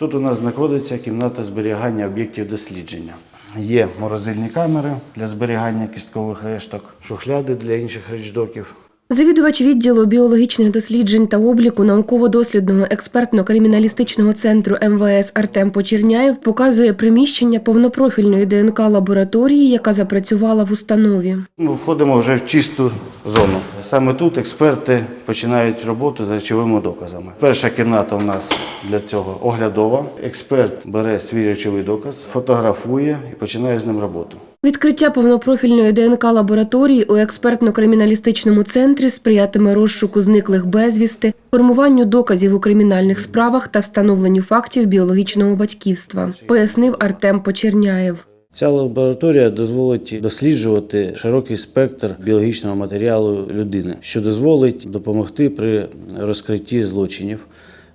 Тут у нас знаходиться кімната зберігання об'єктів дослідження. Є морозильні камери для зберігання кісткових решток, шухляди для інших речдоків. Завідувач відділу біологічних досліджень та обліку науково-дослідного експертно-криміналістичного центру МВС Артем Почерняєв показує приміщення повнопрофільної ДНК лабораторії, яка запрацювала в установі. Ми входимо вже в чисту зону. Саме тут експерти починають роботу з речовими доказами. Перша кімната у нас для цього оглядова. Експерт бере свій речовий доказ, фотографує і починає з ним роботу. Відкриття повнопрофільної ДНК лабораторії у експертно-криміналістичному центрі сприятиме розшуку зниклих безвісти, формуванню доказів у кримінальних справах та встановленню фактів біологічного батьківства, пояснив Артем Почерняєв. Ця лабораторія дозволить досліджувати широкий спектр біологічного матеріалу людини, що дозволить допомогти при розкритті злочинів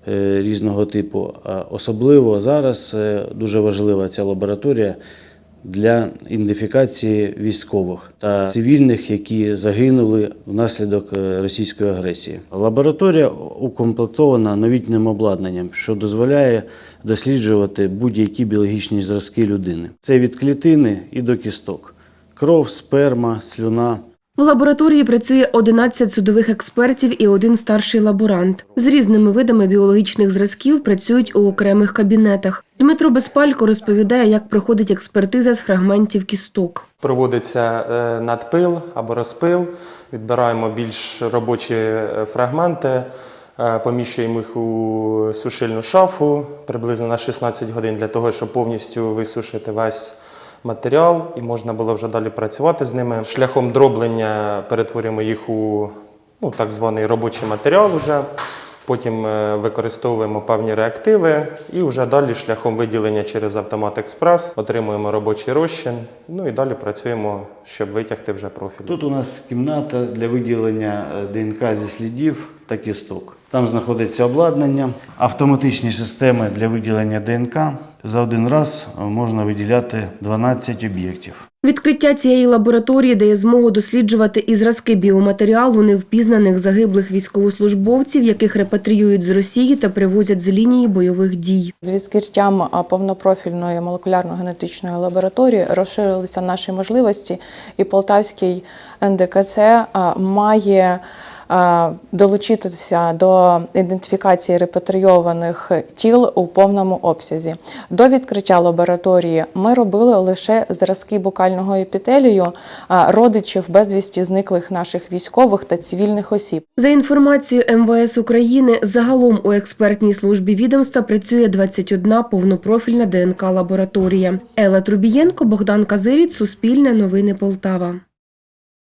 е, різного типу. А особливо зараз е, дуже важлива ця лабораторія для ідентифікації військових та цивільних, які загинули внаслідок е, російської агресії. Лабораторія укомплектована новітнім обладнанням, що дозволяє досліджувати будь-які біологічні зразки людини. Це від клітини і до кісток: кров, сперма, слюна. В лабораторії працює 11 судових експертів і один старший лаборант. З різними видами біологічних зразків працюють у окремих кабінетах. Дмитро Безпалько розповідає, як проходить експертиза з фрагментів кісток. Проводиться е, надпил або розпил, відбираємо більш робочі е, фрагменти, поміщуємо їх у сушильну шафу приблизно на 16 годин для того, щоб повністю висушити весь матеріал і можна було вже далі працювати з ними. Шляхом дроблення перетворюємо їх у ну, так званий робочий матеріал вже. Потім е, використовуємо певні реактиви і вже далі шляхом виділення через автомат експрес отримуємо робочий розчин. Ну і далі працюємо, щоб витягти вже профіль. Тут у нас кімната для виділення е, ДНК зі слідів та кісток. Там знаходиться обладнання, автоматичні системи для виділення ДНК. За один раз можна виділяти 12 об'єктів. Відкриття цієї лабораторії дає змогу досліджувати і зразки біоматеріалу невпізнаних загиблих військовослужбовців, яких репатріюють з Росії та привозять з лінії бойових дій. З відкриттям повнопрофільної молекулярно-генетичної лабораторії розширилися наші можливості, і Полтавський НДКЦ має долучитися до ідентифікації репатрійованих тіл у повному обсязі. До відкриття лабораторії ми робили лише зразки букального епітелію а, родичів безвісті зниклих наших військових та цивільних осіб. За інформацією МВС України, загалом у експертній службі відомства працює 21 повнопрофільна ДНК лабораторія. Елла Трубієнко, Богдан Казиріць, Суспільне новини Полтава.